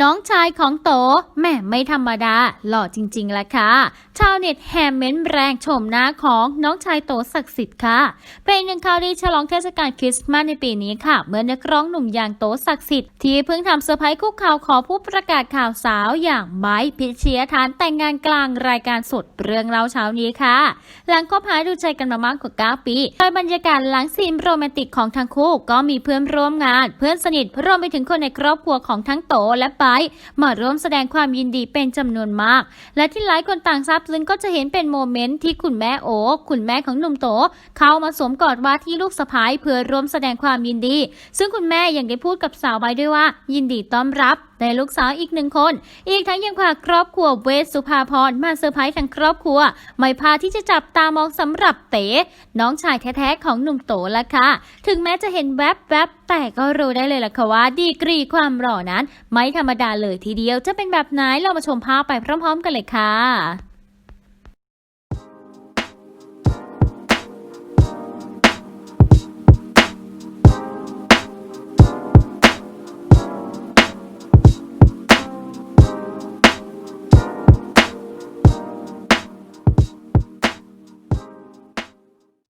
น้องชายของโตแม่ไม่ธรรมดา หล่อจริงๆแหละค่ะ ชาวเน็ตแฮมเม้นแรงชมหน้าของน้องชายโตศักดิ์สิทธิ์ค่ะ เป็นหนึ่งข่าวดีฉลองเทศกาลคริสต์มาสในปีนี้ค่ะ เมื่อนักร้องหนุ่มอย่างโตศักดิ์สิทธิ์ที่เพิ่งทำเซอร์ไพรส์คุกข่าวขอผู้ประกาศข่าวสาวอย่างไบร์ทพิชยธานแต่งงานกลางรายการสดเรื่องเล่าเช้านี้ค่ะ หลังคบหาดูใจกันมามากกว่า 9 ปีโดยบรรยากาศหลังซีนโรแมนติกของทั้งคู่ก็มีเพื่อนร่วมงาน เพื่อนสนิทรวมไปถึงคนในครอบครัวของทั้งโตและไบร์ทมาร่วมแสดงความยินดีเป็นจำนวนมาก และที่หลายคนต่างซาบซึ้งก็จะเห็นเป็นโมเมนต์ที่คุณแม่โอคุณแม่ของหนุ่มโต เข้ามาสวมกอดว่าที่ลูกสะพ้ายเพื่อร่วมแสดงความยินดี ซึ่งคุณแม่ยังได้พูดกับสาวไบร์ทด้วยว่า ยินดีต้อนรับในลูกสาวอีกหนึ่งคน อีกทั้งยังพาครอบครัวเวสสุภาพรมาเซอร์ไพรส์ทั้งครอบครัว ไม่พลาดที่จะจับตามองสำหรับเต๋น้องชายแท้ๆของหนุ่มโตละค่ะ ถึงแม้จะเห็นแวบๆ แต่ก็รู้ได้เลยล่ะค่ะว่าดีกรีความหล่อนั้น ไม่ธรรมดาเลยทีเดียวจะเป็นแบบไหนเรามาชมภาพไปพร้อม ๆ กันเลยค่ะ